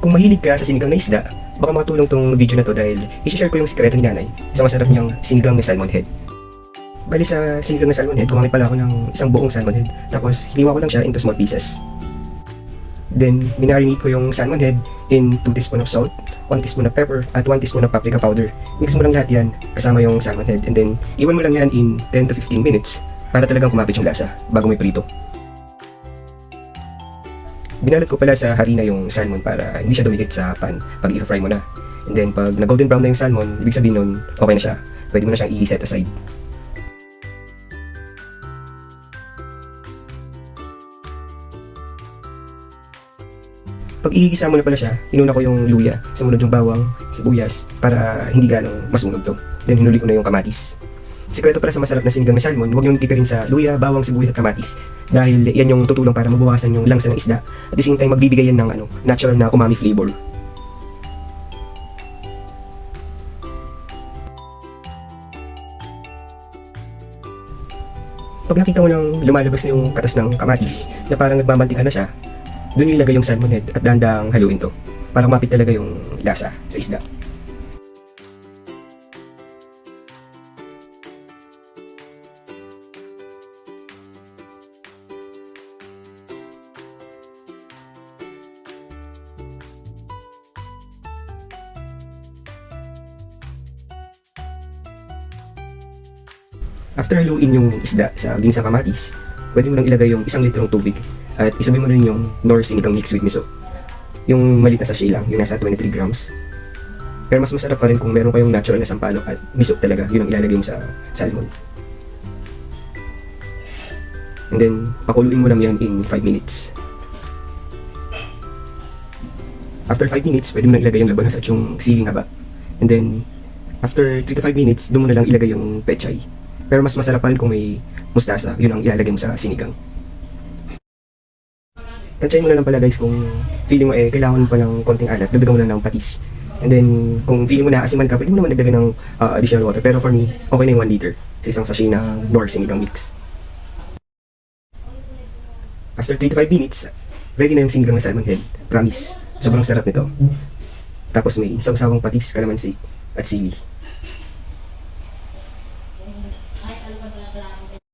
Kung mahilig ka sa sinigang na isda, baka makatulong tong video na to dahil isi-share ko yung sikreto ni nanay sa masarap niyang sinigang na salmon head. Bali sa sinigang na salmon head, gumamit pala ako ng isang buong salmon head. Tapos hiniwa ko lang siya into small pieces. Then, minarinate ko yung salmon head in 2 teaspoon of salt, 1 teaspoon of pepper, at 1 teaspoon of paprika powder. Mix mo lang lahat yan kasama yung salmon head and then iwan mo lang yan in 10 to 15 minutes para talagang kumapit yung lasa bago may prito. Binalot ko pala sa harina yung salmon para hindi siya dumikit sa pan pag i-fry mo na. And then pag na-golden brown na yung salmon, ibig sabihin nun, okay na siya. Pwede mo na siyang i-set aside. Pag igigisa mo na pala siya, inuna ko yung luya, sumunod yung bawang, sibuyas, para hindi ganong masunog to. Then hinuli ko na yung kamatis. Sikreto para sa masarap na sinigang na salmon, huwag niyong tipirin sa luya, bawang, sibuyas at kamatis. Dahil yan yung tutulong para mabawasan yung langsa ng isda. At the same time, magbibigay yan ng ano, natural na umami flavor. Pag nakita mo nang lumalabas na yung katas ng kamatis, na parang nagmamantika na siya, doon yung ilagay yung salmon head at dahan haluin to para mapit talaga yung lasa sa isda. After haluin yung isda sa ginsang kamatis, pwede mo nang ilagay yung isang litrong tubig at isabi mo rin yung nor sinigang mix with miso. Yung maliit na sachet lang, yung nasa 23 grams. Pero mas masarap pa rin kung meron kayong natural na sampalok at miso talaga, yun ang ilalagay mo sa salmon. And then, pakuluin mo lang yan in 5 minutes. After 5 minutes, pwede mo na ilagay yung labanos at yung siling haba. And then, after 3 to 5 minutes, doon mo na lang ilagay yung pechay. Pero mas masarap pa rin kung may mustasa, yun ang ilalagay mo sa sinigang. Tansyahin mo na lang pala guys kung feeling mo eh kailangan mo pa ng konting alat, dagdagan mo na ng patis. And then kung feeling mo na asiman ka, pwede mo naman dagdagan ng uh, additional water. Pero for me, okay na yung 1 liter sa isang sachet na Nor sinigang mix. After 3 to 5 minutes, ready na yung sinigang na salmon head. Promise, sobrang sarap nito. Tapos may sawsawang patis, kalamansi, at sili. blind